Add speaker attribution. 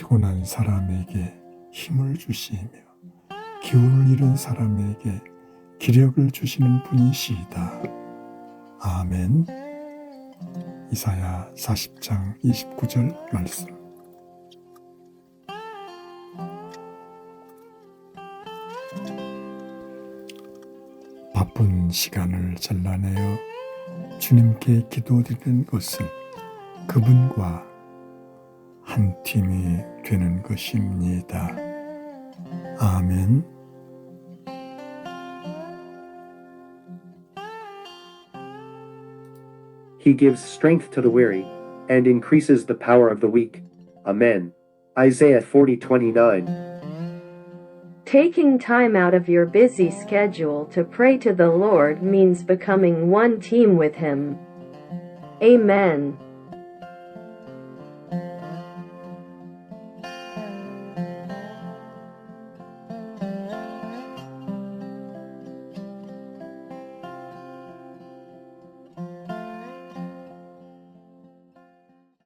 Speaker 1: 피곤한 사람에게 힘을 주시며 기운을 잃은 사람에게 기력을 주시는 분이시이다. 아멘. 이사야 40장 29절 말씀. 바쁜 시간을 잘라내어 주님께 기도드리는 것은 그분과 한 팀이 되는 것입니다. 아멘.
Speaker 2: He gives strength to the weary, and increases the power of the weak. Amen. Isaiah 40:29.
Speaker 3: Taking time out of your busy schedule to pray to the Lord means becoming one team with Him. Amen.